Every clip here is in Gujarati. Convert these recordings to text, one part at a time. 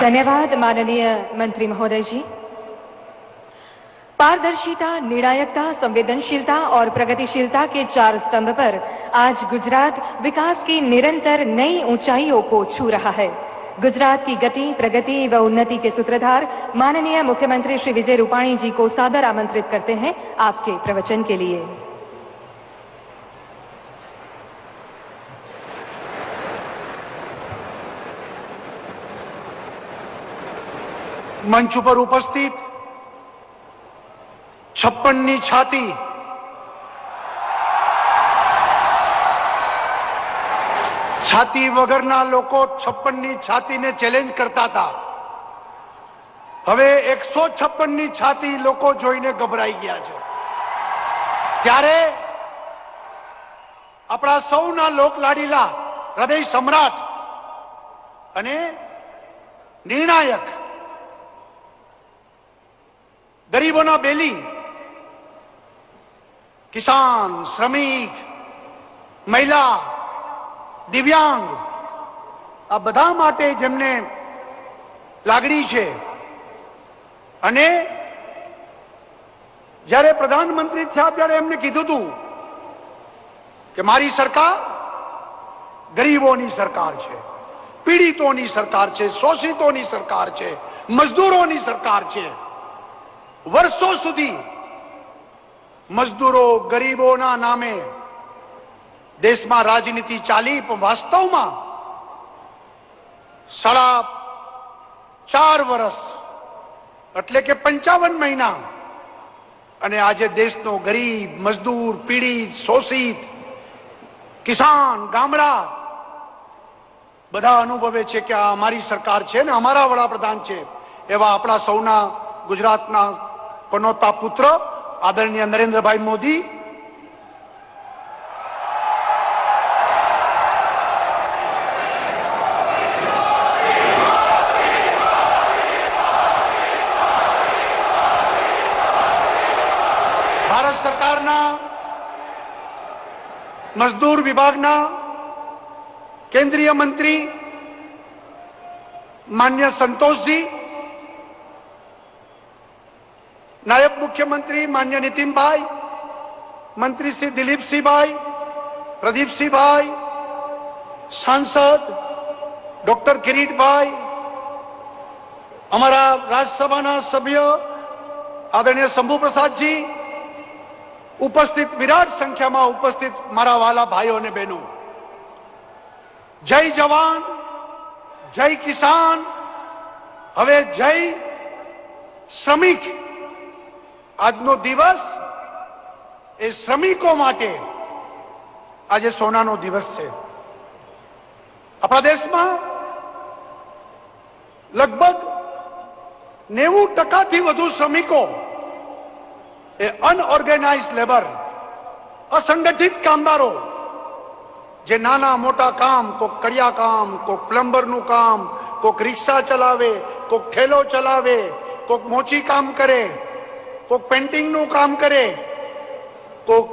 धन्यवाद, माननीय मंत्री महोदय जी पारदर्शिता, निर्णायकता, संवेदनशीलता और प्रगतिशीलता के चार स्तंभ पर आज गुजरात विकास की निरंतर नई ऊंचाइयों को छू रहा है। गुजरात की गति, प्रगति व उन्नति के सूत्रधार माननीय मुख्यमंत्री श्री विजय रूपाणी जी को सादर आमंत्रित करते हैं आपके प्रवचन के लिए। મંચ ઉપર ઉપસ્થિત. છપ્પનની છાતી. છાતી વગરના લોકો છપ્પનની છાતીને ચેલેન્જ કરતા હતા. હવે એકસો છપ્પનની છાતી લોકો જોઈને ગભરાઈ ગયા છે. ત્યારે આપણા સૌના લોકલાડીલા હૃદય સમ્રાટ અને નિર્ણાયક ગરીબોના બેલી કિસાન શ્રમિક મહિલા દિવ્યાંગ આ બધા માટે જેમને લાગણી છે અને જ્યારે પ્રધાનમંત્રી થયા ત્યારે એમને કીધું હતું કે મારી સરકાર ગરીબોની સરકાર છે, પીડિતોની સરકાર છે, શોષિતોની સરકાર છે, મજદૂરોની સરકાર છે. વર્ષો સુધી મજદૂરો ગરીબોના નામે દેશમાં રાજનીતિ ચાલી, પણ વાસ્તવમાં સાડા ચાર વર્ષ એટલે કે પંચાવન મહિના અને આજે દેશનો ગરીબ, મજદૂર, પીડિત, શોષિત, કિસાન, ગામડા બધા અનુભવે છે કે આ અમારી સરકાર છે ને અમારા વડાપ્રધાન છે એવા આપણા સૌના ગુજરાતના પનોતા પુત્ર આદરણીય નરેન્દ્રભાઈ મોદી ભારત સરકારના મજદૂર વિભાગના કેન્દ્રીય મંત્રી માન્ય સંતોષજી નાયબ મુખ્યમંત્રી માન્ય નીતિનભાઈ મંત્રી શ્રી દિલીપસિંહભાઈ પ્રદીપસિંહભાઈ સાંસદ ડોક્ટર કિરીટભાઈ અમારા રાજ્યસભાના સભ્ય આદરણીય શંભુ પ્રસાદજી ઉપસ્થિત વિરાટ સંખ્યામાં ઉપસ્થિત મારા વાલા ભાઈઓ અને બહેનો જય જવાન જય કિસાન હવે જય શ્રમિક આજનો દિવસ એ શ્રમિકો માટે આજે સોનાનો દિવસ છે. આપણા દેશમાં લગભગ નેવું ટકાથી વધુ શ્રમિકો એ અનઓર્ગેનાઇઝ લેબર, અસંગઠિત કામદારો, જે નાના મોટા કામ, કોક કડિયા કામ, કોક પ્લમ્બરનું કામ, કોક રિક્ષા ચલાવે, કોક ઠેલો ચલાવે, કોક મોચી કામ કરે કોક પેન્ટિંગનું કામ કરે, કોક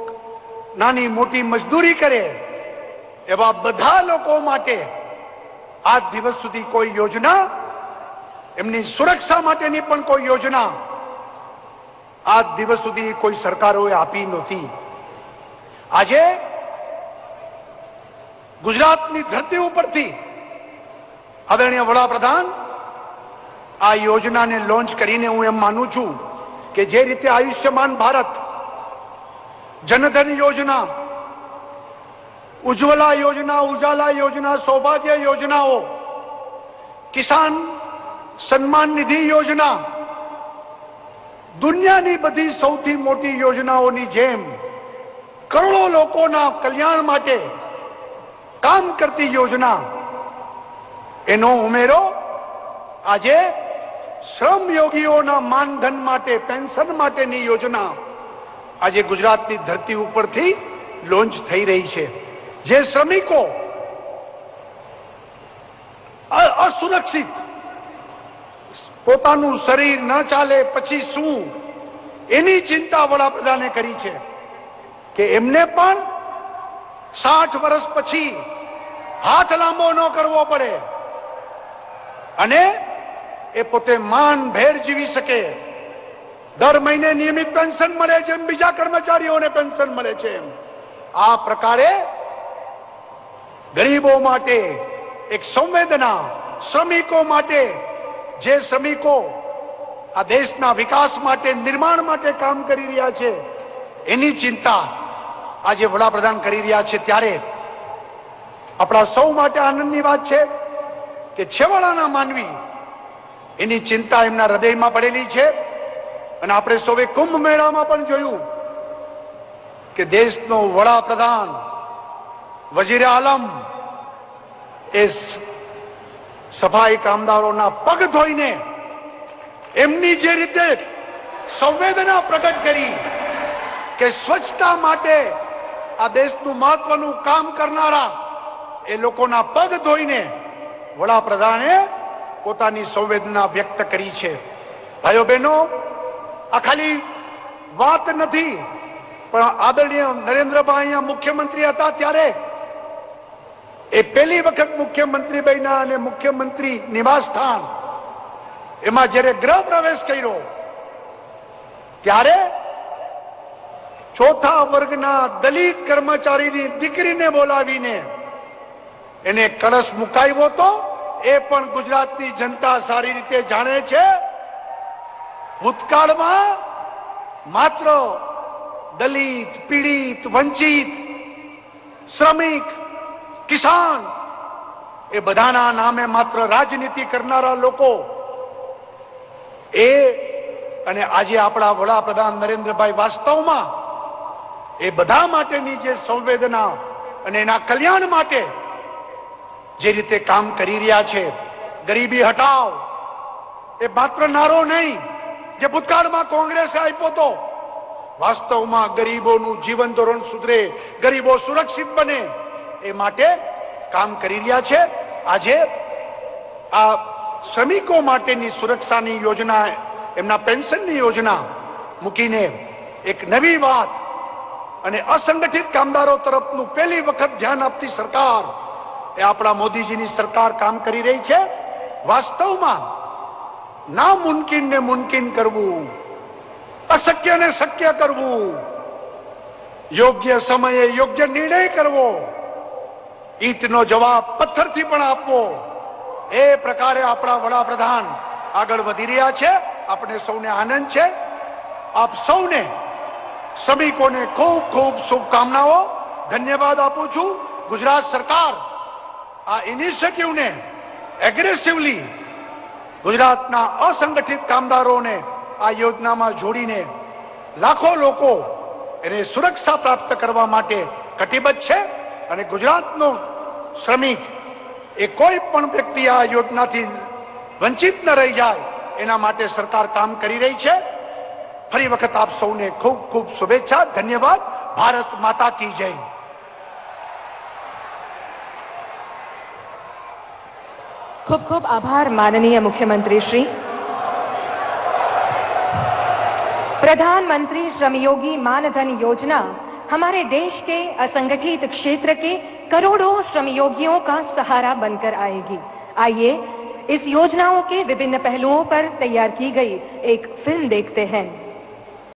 નાની મોટી મજદૂરી કરે, એવા બધા લોકો માટે આ દિવસ સુધી કોઈ યોજના, એમની સુરક્ષા માટેની પણ કોઈ યોજના આજ દિવસ સુધી કોઈ સરકારોએ આપી નહોતી. આજે ગુજરાતની ધરતી ઉપરથી આદરણીય વડાપ્રધાન આ યોજનાને લોન્ચ કરીને હું એમ માનું છું કે જે રીતે આયુષ્યમાન ભારત, જનધન યોજના, ઉજ્જવલા યોજના, ઉજાલા યોજના, સૌભાગ્ય યોજનાઓ, કિસાન સન્માન નિધિ યોજના, દુનિયાની બધી સૌથી મોટી યોજનાઓની જેમ કરોડો લોકોના કલ્યાણ માટે કામ કરતી યોજના, એનો ઉમેરો આજે શ્રમયોગીઓના માનધન માટે, પેન્શન માટેની યોજના આજે ગુજરાતની ધરતી ઉપરથી લોન્ચ થઈ રહી છે. જે શ્રમિકો અસુરક્ષિત, પોતાનું શરીર ન ચાલે, પછી શું? એની ચિંતા વડાપ્રધાને કરી છે કે એમને પણ સાઠ વર્ષ પછી હાથ લાંબો ન કરવો પડે. અને એ પોતે માન ભેર જીવી શકે. દર મહિને નિયમિત પેન્શન મળે જેમ બીજા કર્મચારીઓને પેન્શન મળે છે એમ. આ પ્રકારે ગરીબો માટે એક સંવેદના શ્રમિકો માટે જે શ્રમિકો આ દેશના વિકાસ માટે, નિર્માણ માટે કામ કરી રહ્યા છે, એની ચિંતા આજે વડાપ્રધાન કરી રહ્યા છે ત્યારે આપણા સૌ માટે આનંદની વાત છે કે છેવાડાના માનવી એની ચિંતા એમના હૃદયમાં પડેલી છે. અને આપણે સૌએ કુંભ મેળામાં પણ જોયું કે દેશનો વડાપ્રધાન વજીર આલમ, એ સફાઈ કામદારોના પગ ધોઈને એમની જે રીતે સંવેદના પ્રગટ કરી કે સ્વચ્છતા માટે આ દેશનું મહત્વનું કામ કરનારા એ લોકોના પગ ધોઈને વડાપ્રધાને પોતાની સંવેદના વ્યક્ત કરી છે. ભાઈઓ બહેનો, આ ખાલી વાત નથી, પણ આદરણીય નરેન્દ્રભાઈ મુખ્યમંત્રી હતા ત્યારે એ પહેલી વખત મુખ્યમંત્રી બન્યા અને મુખ્યમંત્રી નિવાસ સ્થાન એમાં જ્યારે ગૃહ પ્રવેશ કર્યો, ત્યારે ચોથા વર્ગના દલિત કર્મચારીની દીકરીને બોલાવીને એને કળશ મુકાવ્યો તો એ પણ ગુજરાતની જનતા સારી રીતે જાણે છે. ભૂતકાળમાં માત્ર દલિત, પીડિત, વંચિત, શ્રમિક, કિસાન એ બધાના નામે માત્ર રાજનીતિ કરનારા લોકો. એ અને આજે આપણા વડાપ્રધાન નરેન્દ્રભાઈ વાસ્તવમાં એ બધા માટેની જે સંવેદના અને એના કલ્યાણ માટે જે રીતે કામ કરી રહ્યા છે. ગરીબી હટાવ. એ માત્ર નારો નહીં, જે ભૂતકાળમાં કોંગ્રેસે આપ્યો તો. વાસ્તવમાં ગરીબોનું જીવન ધોરણ સુધરે, ગરીબો સુરક્ષિત બને. એ માટે કામ કરી રહ્યા છે. આજે આ શ્રમિકો માટેની સુરક્ષાની યોજના, એમના પેન્શનની યોજના મૂકીને એક નવી વાત અને અસંગઠિત કામદારો તરફનું પહેલી વખત ધ્યાન આપતી સરકાર એ આપણા મોદીજીની સરકાર કામ કરી રહી છે. વાસ્તવમાં ના મુમકિન ને મુમકિન કરવું, અશક્યને શક્ય કરવું, યોગ્ય સમયે યોગ્ય નિર્ણય કરવો, ઈંટનો જવાબ પથ્થરથી પણ આપવો, એ પ્રકારે આપણા વડાપ્રધાન આગળ વધી રહ્યા છે. આપણે સૌને આનંદ છે. આપ સૌને શ્રમિકોને ખૂબ ખૂબ શુભકામનાઓ. ધન્યવાદ આપું છું. ગુજરાત સરકાર આ ઇનિશિયેટિવને એગ્રેસિવલી ગુજરાતના અસંગઠિત કામદારોને આ યોજનામાં જોડીને લાખો લોકો એને સુરક્ષા પ્રાપ્ત કરવા માટે કટિબદ્ધ છે અને ગુજરાતનો શ્રમિક એ કોઈ પણ વ્યક્તિ આ યોજનાથી વંચિત ન રહી જાય, એના માટે સરકાર કામ કરી રહી છે. ફરી વખત આપ સૌને ખૂબ ખૂબ શુભેચ્છા, ધન્યવાદ. ભારત માતા કી જય. खूब खूब आभार, माननीय मुख्यमंत्री श्री। प्रधानमंत्री श्रम श्रमयोगी मानधन योजना, हमारे देश के असंगठित क्षेत्र के करोड़ों श्रमयोगियों का सहारा बनकर आएगी। आइए, इस योजनाओं के विभिन्न पहलुओं पर तैयार की गई एक फ़िल्म देखते हैं।